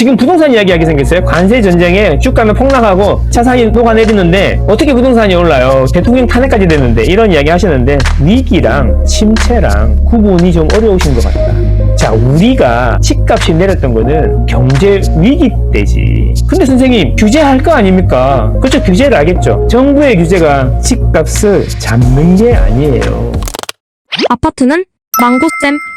지금 부동산 이야기하게 생겼어요. 관세 전쟁에 주가는 폭락하고 자산이 녹아내리는데 어떻게 부동산이 올라요? 대통령 탄핵까지 됐는데 이런 이야기 하시는데 위기랑 침체랑 구분이 좀 어려우신 것 같다. 자, 우리가 집값이 내렸던 거는 경제 위기 때지. 근데 선생님, 규제할 거 아닙니까? 그렇죠, 규제를 하겠죠. 정부의 규제가 집값을 잡는 게 아니에요. 아파트는 망고쌤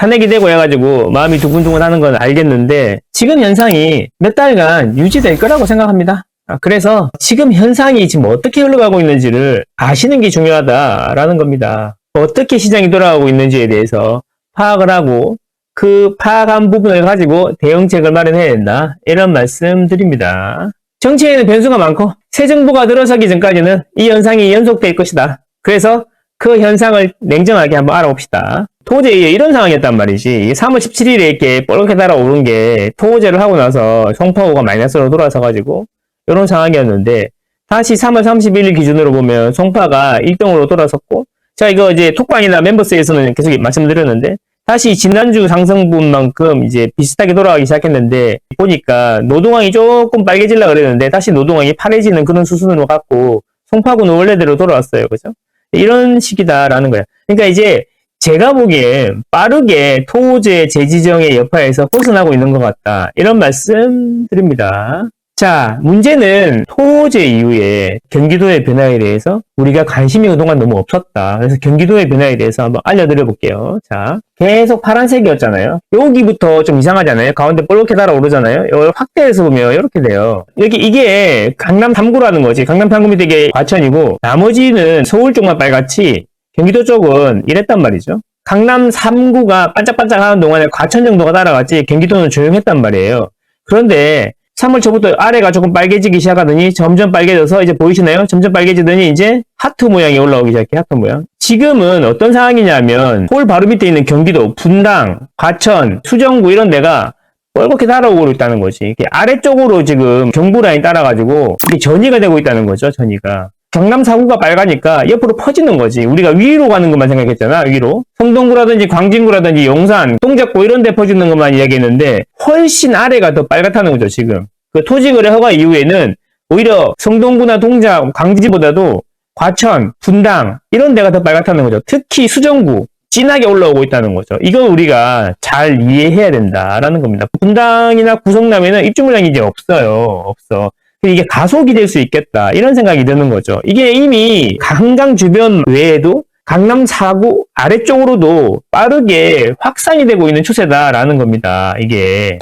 탄핵이 되고 해가지고 마음이 두근두근 하는 건 알겠는데 지금 현상이 몇 달간 유지될 거라고 생각합니다. 아, 그래서 지금 현상이 지금 어떻게 흘러가고 있는지를 아시는 게 중요하다라는 겁니다. 어떻게 시장이 돌아가고 있는지에 대해서 파악을 하고 그 파악한 부분을 가지고 대응책을 마련해야 된다. 이런 말씀 드립니다. 정치에는 변수가 많고 새 정부가 들어서기 전까지는 이 현상이 연속될 것이다. 그래서 그 현상을 냉정하게 한번 알아봅시다. 토제에 이런 상황이었단 말이지. 3월 17일에 이렇게 뻘겋게 달아오른 게 토제를 하고 나서 송파구가 마이너스로 돌아서 가지고 이런 상황이었는데 다시 3월 31일 기준으로 보면 송파가 1등으로 돌아섰고 자 이거 이제 톡방이나 멤버스에서는 계속 말씀드렸는데 다시 지난주 상승분만큼 이제 비슷하게 돌아가기 시작했는데 보니까 노동항이 조금 빨개질라 그랬는데 다시 노동항이 파래지는 그런 수순으로 갔고 송파구는 원래대로 돌아왔어요. 그죠? 이런 식이다라는 거야. 그러니까 이제 제가 보기엔 빠르게 토제 재지정의 여파에서 벗어나고 있는 것 같다. 이런 말씀 드립니다. 자, 문제는 토제 이후에 경기도의 변화에 대해서 우리가 관심이 그동안 너무 없었다. 그래서 경기도의 변화에 대해서 한번 알려드려 볼게요. 자, 계속 파란색이었잖아요. 여기부터 좀 이상하잖아요. 가운데 뻘겋게 달아오르잖아요. 이걸 확대해서 보면 이렇게 돼요. 여기 이게 강남 3구라는 거지. 강남 3구이 되게 과천이고 나머지는 서울 쪽만 빨갛지 경기도 쪽은 이랬단 말이죠. 강남 3구가 반짝반짝하는 동안에 과천 정도가 따라갔지 경기도는 조용했단 말이에요. 그런데 3월 초부터 아래가 조금 빨개지기 시작하더니 점점 빨개져서 이제 보이시나요? 점점 빨개지더니 이제 하트 모양이 올라오기 시작해 하트 모양. 지금은 어떤 상황이냐면 홀 바로 밑에 있는 경기도, 분당, 과천, 수정구 이런 데가 뻘겋게 달아오고 있다는 거지. 아래쪽으로 지금 경부 라인 따라가지고 이게 전이가 되고 있다는 거죠. 전이가. 경남 사구가 빨가니까 옆으로 퍼지는 거지. 우리가 위로 가는 것만 생각했잖아, 위로. 성동구라든지 광진구라든지 용산, 동작구 이런 데 퍼지는 것만 이야기했는데 훨씬 아래가 더 빨갛다는 거죠, 지금. 그 토지거래 허가 이후에는 오히려 성동구나 동작, 광진보다도 과천, 분당 이런 데가 더 빨갛다는 거죠. 특히 수정구 진하게 올라오고 있다는 거죠. 이걸 우리가 잘 이해해야 된다라는 겁니다. 분당이나 구성남에는 입주 물량이 이제 없어요. 없어. 이게 가속이 될 수 있겠다 이런 생각이 드는 거죠. 이게 이미 한강 주변 외에도 강남 4구 아래쪽으로도 빠르게 확산이 되고 있는 추세다라는 겁니다. 이게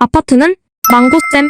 아파트는 망고쌤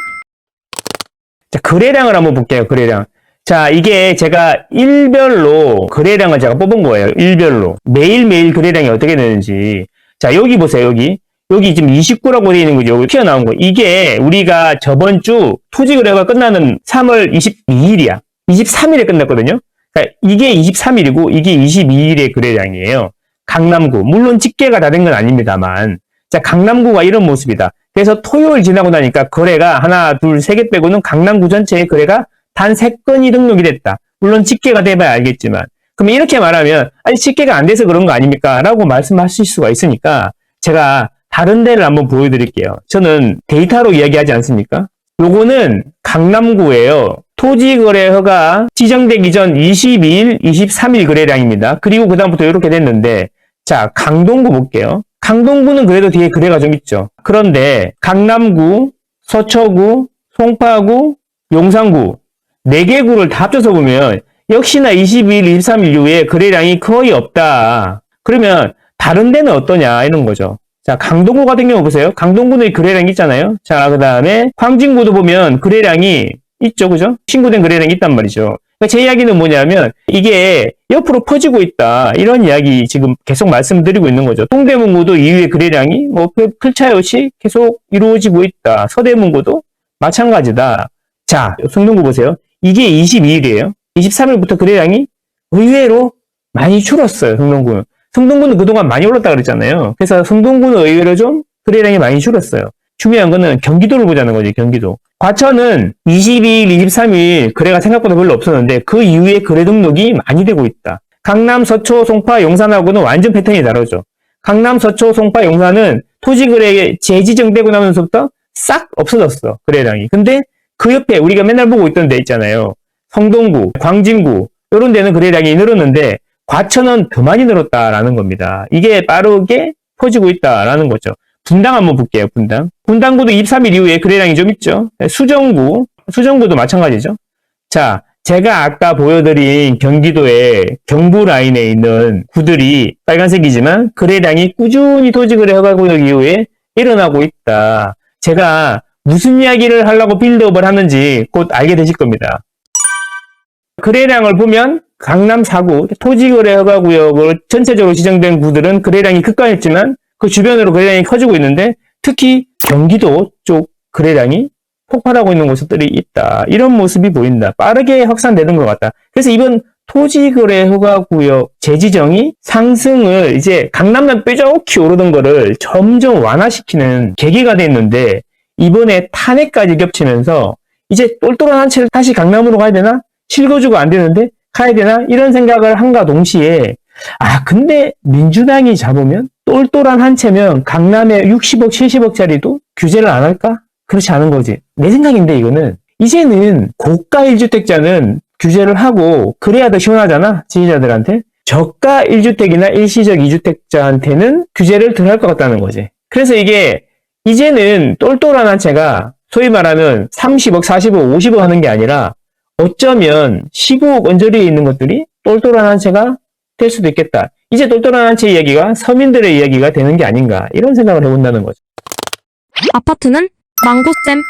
자 거래량을 한번 볼게요. 거래량. 자 이게 제가 일별로 거래량을 제가 뽑은 거예요. 일별로 매일매일 거래량이 어떻게 되는지. 자 여기 보세요. 여기 여기 지금 29라고 되어 있는 거죠. 여기 튀어나온 거. 이게 우리가 저번 주 토지 거래가 끝나는 3월 22일이야. 23일에 끝났거든요. 그러니까 이게 23일이고 이게 22일의 거래량이에요. 강남구. 물론 집계가 다 된 건 아닙니다만. 자, 강남구가 이런 모습이다. 그래서 토요일 지나고 나니까 거래가 하나, 둘, 세 개 빼고는 강남구 전체의 거래가 단세 건이 등록이 됐다. 물론 집계가 돼봐야 알겠지만. 그러면 이렇게 말하면 아니 집계가 안 돼서 그런 거 아닙니까? 라고 말씀하실 수가 있으니까 제가 다른 데를 한번 보여드릴게요. 저는 데이터로 이야기하지 않습니까? 요거는 강남구예요. 토지거래허가 지정되기 전 22일, 23일 거래량입니다. 그리고 그 다음부터 이렇게 됐는데 자 강동구 볼게요. 강동구는 그래도 뒤에 거래가 좀 있죠. 그런데 강남구, 서초구, 송파구, 용산구 네개 구를 다 합쳐서 보면 역시나 22일, 23일 이후에 거래량이 거의 없다. 그러면 다른 데는 어떠냐 이런 거죠. 자, 강동구 같은 경우 보세요. 강동구는 거래량이 있잖아요. 자, 그 다음에 광진구도 보면 거래량이 있죠. 그죠? 신고된 거래량이 있단 말이죠. 그러니까 제 이야기는 뭐냐면 이게 옆으로 퍼지고 있다. 이런 이야기 지금 계속 말씀드리고 있는 거죠. 동대문구도 이후에 거래량이 뭐큰 차이 없이 계속 이루어지고 있다. 서대문구도 마찬가지다. 자, 성동구 보세요. 이게 22일이에요. 23일부터 거래량이 의외로 많이 줄었어요. 성동구는. 성동구는 그동안 많이 올랐다 그랬잖아요. 그래서 성동구는 의외로 좀 거래량이 많이 줄었어요. 중요한 거는 경기도를 보자는 거지, 경기도. 과천은 22일, 23일 거래가 생각보다 별로 없었는데 그 이후에 거래 등록이 많이 되고 있다. 강남, 서초, 송파, 용산하고는 완전 패턴이 다르죠. 강남, 서초, 송파, 용산은 토지 거래에 재지정되고 나면서부터 싹 없어졌어. 거래량이. 근데 그 옆에 우리가 맨날 보고 있던 데 있잖아요. 성동구, 광진구 이런 데는 거래량이 늘었는데 과천은 더 많이 늘었다라는 겁니다. 이게 빠르게 퍼지고 있다라는 거죠. 분당 한번 볼게요. 분당. 분당구도 23일 이후에 거래량이 좀 있죠. 수정구, 수정구도 마찬가지죠. 자, 제가 아까 보여드린 경기도의 경부 라인에 있는 구들이 빨간색이지만 거래량이 꾸준히 토지 거래 허가구역 이후에 일어나고 있다. 제가 무슨 이야기를 하려고 빌드업을 하는지 곧 알게 되실 겁니다. 거래량을 보면 강남 4구 토지 거래 허가 구역을 전체적으로 지정된 구들은 거래량이 급감했지만 그 주변으로 거래량이 커지고 있는데 특히 경기도 쪽 거래량이 폭발하고 있는 곳들이 있다. 이런 모습이 보인다. 빠르게 확산되는 것 같다. 그래서 이번 토지거래 허가구역 재지정이 상승을 이제 강남만 뾰족히 오르던 거를 점점 완화시키는 계기가 됐는데 이번에 탄핵까지 겹치면서 이제 똘똘한 한 채를 다시 강남으로 가야 되나? 실거주가 안 되는데 가야 되나? 이런 생각을 한가 동시에 아 근데 민주당이 잡으면 똘똘한 한 채면 강남에 60억, 70억짜리도 규제를 안 할까? 그렇지 않은 거지. 내 생각인데 이거는 이제는 고가 1주택자는 규제를 하고 그래야 더 시원하잖아 지지자들한테. 저가 1주택이나 일시적 2주택자한테는 규제를 덜 할 것 같다는 거지. 그래서 이게 이제는 똘똘한 한 채가 소위 말하는 30억, 40억, 50억 하는 게 아니라 어쩌면 15억 언저리에 있는 것들이 똘똘한 한 채가 될 수도 있겠다. 이제 똘똘한 한 채 이야기가 서민들의 이야기가 되는 게 아닌가 이런 생각을 해본다는 거죠. 아파트는 망고쌤.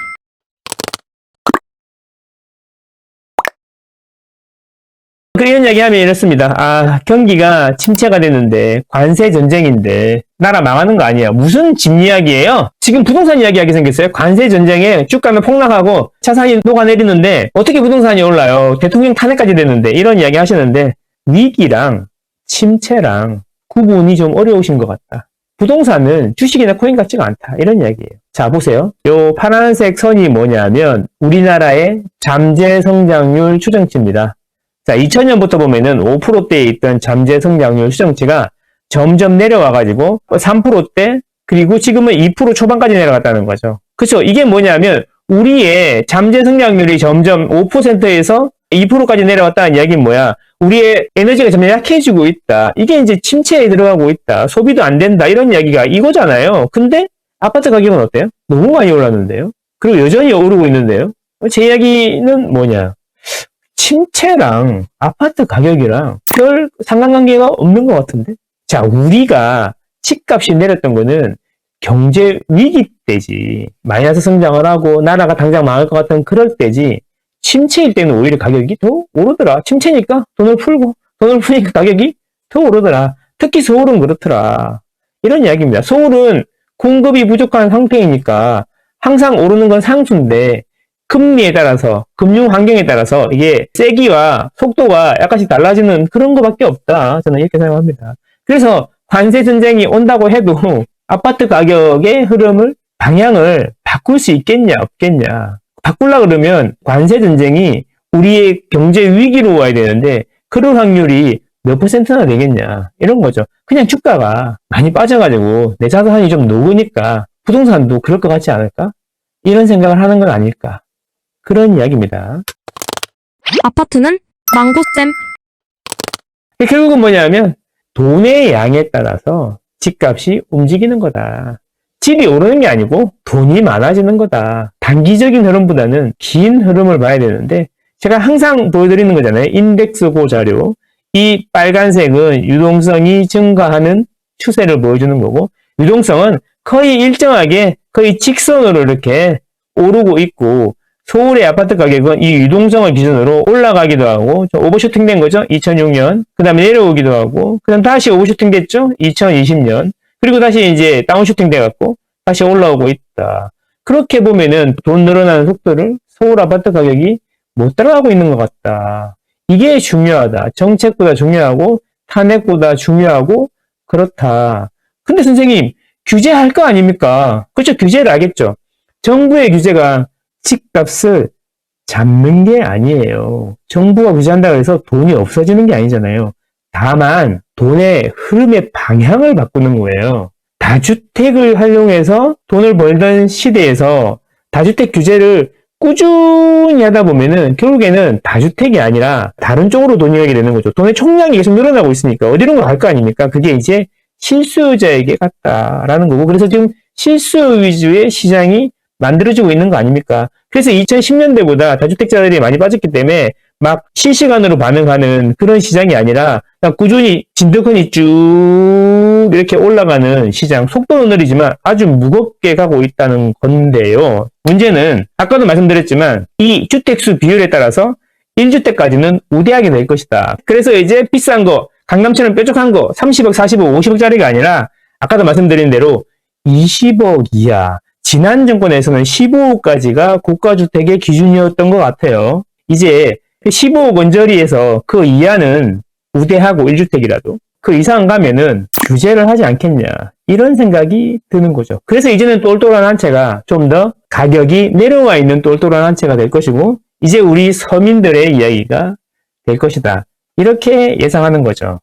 그 이런 이야기 하면 이렇습니다. 아, 경기가 침체가 됐는데, 관세 전쟁인데, 나라 망하는 거 아니에요. 무슨 집 이야기예요? 지금 부동산 이야기 하게 생겼어요. 관세 전쟁에 주가는 폭락하고, 차산이 녹아내리는데, 어떻게 부동산이 올라요? 대통령 탄핵까지 됐는데, 이런 이야기 하시는데, 위기랑 침체랑 구분이 좀 어려우신 것 같다. 부동산은 주식이나 코인 같지가 않다. 이런 이야기예요. 자, 보세요. 요 파란색 선이 뭐냐면, 우리나라의 잠재 성장률 추정치입니다. 자, 2000년부터 보면은 5%대에 있던 잠재 성장률 추정치가 점점 내려와가지고 3%대 그리고 지금은 2% 초반까지 내려갔다는 거죠. 그렇죠? 이게 뭐냐면 우리의 잠재 성장률이 점점 5%에서 2%까지 내려왔다는 이야기는 뭐야? 우리의 에너지가 점점 약해지고 있다. 이게 이제 침체에 들어가고 있다. 소비도 안 된다. 이런 이야기가 이거잖아요. 근데 아파트 가격은 어때요? 너무 많이 올랐는데요? 그리고 여전히 오르고 있는데요? 제 이야기는 뭐냐? 침체랑 아파트 가격이랑 별 상관관계가 없는 것 같은데? 자, 우리가 집값이 내렸던 거는 경제 위기 때지. 마이너스 성장을 하고 나라가 당장 망할 것 같은 그럴 때지. 침체일 때는 오히려 가격이 더 오르더라. 침체니까 돈을 풀고, 돈을 푸니까 가격이 더 오르더라. 특히 서울은 그렇더라. 이런 이야기입니다. 서울은 공급이 부족한 상태이니까 항상 오르는 건 상수인데 금리에 따라서 금융 환경에 따라서 이게 세기와 속도가 약간씩 달라지는 그런 거밖에 없다. 저는 이렇게 생각합니다. 그래서 관세 전쟁이 온다고 해도 아파트 가격의 흐름을 방향을 바꿀 수 있겠냐 없겠냐. 바꾸려 그러면 관세 전쟁이 우리의 경제 위기로 와야 되는데 그럴 확률이 몇 퍼센트나 되겠냐 이런 거죠. 그냥 주가가 많이 빠져가지고 내 자산이 좀 녹으니까 부동산도 그럴 것 같지 않을까? 이런 생각을 하는 건 아닐까? 그런 이야기입니다. 아파트는 망고쌤. 결국은 뭐냐면 돈의 양에 따라서 집값이 움직이는 거다. 집이 오르는 게 아니고 돈이 많아지는 거다. 단기적인 흐름보다는 긴 흐름을 봐야 되는데 제가 항상 보여드리는 거잖아요. 인덱스고 자료. 이 빨간색은 유동성이 증가하는 추세를 보여주는 거고 유동성은 거의 일정하게 거의 직선으로 이렇게 오르고 있고 서울의 아파트 가격은 이 유동성을 기준으로 올라가기도 하고 좀 오버슈팅 된 거죠. 2006년. 그 다음에 내려오기도 하고 그 다음 다시 오버슈팅 됐죠. 2020년. 그리고 다시 이제 다운슈팅 돼갖고 다시 올라오고 있다. 그렇게 보면은 돈 늘어나는 속도를 서울 아파트 가격이 못 따라가고 있는 것 같다. 이게 중요하다. 정책보다 중요하고 탄핵보다 중요하고 그렇다. 근데 선생님 규제할 거 아닙니까? 그렇죠. 규제를 하겠죠. 정부의 규제가 집값을 잡는 게 아니에요. 정부가 규제한다고 해서 돈이 없어지는 게 아니잖아요. 다만 돈의 흐름의 방향을 바꾸는 거예요. 다주택을 활용해서 돈을 벌던 시대에서 다주택 규제를 꾸준히 하다 보면은 결국에는 다주택이 아니라 다른 쪽으로 돈이 가게 되는 거죠. 돈의 총량이 계속 늘어나고 있으니까 어디론가 갈 거 아닙니까? 그게 이제 실수요자에게 갔다라는 거고 그래서 지금 실수 위주의 시장이 만들어지고 있는 거 아닙니까? 그래서 2010년대보다 다주택자들이 많이 빠졌기 때문에 막 실시간으로 반응하는 그런 시장이 아니라 꾸준히 진득하니 쭉 이렇게 올라가는 시장 속도는 느리지만 아주 무겁게 가고 있다는 건데요. 문제는 아까도 말씀드렸지만 이 주택수 비율에 따라서 1주택까지는 우대하게 될 것이다. 그래서 이제 비싼 거 강남처럼 뾰족한 거 30억, 40억, 50억짜리가 아니라 아까도 말씀드린 대로 20억 이하 지난 정권에서는 15억까지가 고가주택의 기준이었던 것 같아요. 이제 15억 원저리에서 그 이하는 우대하고 1주택이라도 그 이상 가면은 규제를 하지 않겠냐 이런 생각이 드는 거죠. 그래서 이제는 똘똘한 한 채가 좀 더 가격이 내려와 있는 똘똘한 한 채가 될 것이고 이제 우리 서민들의 이야기가 될 것이다. 이렇게 예상하는 거죠.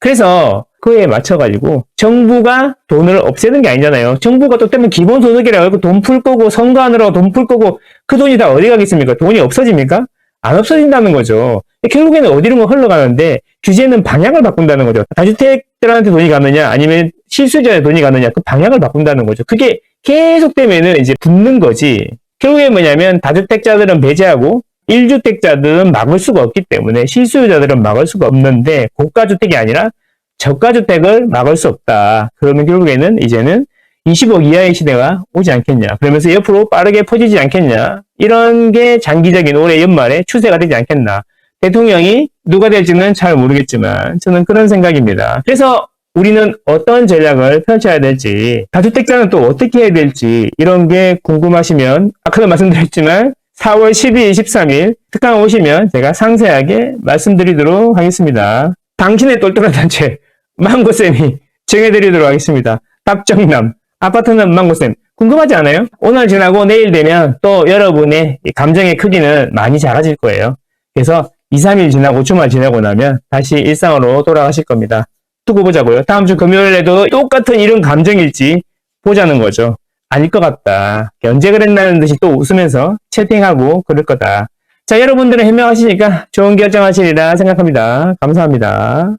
그래서 그에 맞춰가지고 정부가 돈을 없애는 게 아니잖아요. 정부가 또 때문에 기본소득이라고 해서 돈풀 거고 선거하느라고 돈풀 거고 그 돈이 다 어디 가겠습니까? 돈이 없어집니까? 안 없어진다는 거죠. 결국에는 어디로 흘러가는데 규제는 방향을 바꾼다는 거죠. 다주택들한테 돈이 가느냐 아니면 실수자의 돈이 가느냐 그 방향을 바꾼다는 거죠. 그게 계속되면은 이제 붙는 거지. 결국에 뭐냐면 다주택자들은 배제하고 1주택자들은 막을 수가 없기 때문에 실수요자들은 막을 수가 없는데 고가주택이 아니라 저가주택을 막을 수 없다. 그러면 결국에는 이제는 20억 이하의 시대가 오지 않겠냐. 그러면서 옆으로 빠르게 퍼지지 않겠냐. 이런 게 장기적인 올해 연말에 추세가 되지 않겠나. 대통령이 누가 될지는 잘 모르겠지만 저는 그런 생각입니다. 그래서 우리는 어떤 전략을 펼쳐야 될지, 다주택자는 또 어떻게 해야 될지 이런 게 궁금하시면 아까도 말씀드렸지만 4월 12일, 13일 특강 오시면 제가 상세하게 말씀드리도록 하겠습니다. 당신의 똘똘한 단체 망고쌤이 정해드리도록 하겠습니다. 답정남 아파트는 망고쌤 궁금하지 않아요? 오늘 지나고 내일 되면 또 여러분의 이 감정의 크기는 많이 작아질 거예요. 그래서 2, 3일 지나고 주말 지나고 나면 다시 일상으로 돌아가실 겁니다. 두고 보자고요. 다음 주 금요일에도 똑같은 이런 감정일지 보자는 거죠. 아닐 것 같다. 언제 그랬나는 듯이 또 웃으면서 채팅하고 그럴 거다. 자, 여러분들은 현명하시니까 좋은 결정하시리라 생각합니다. 감사합니다.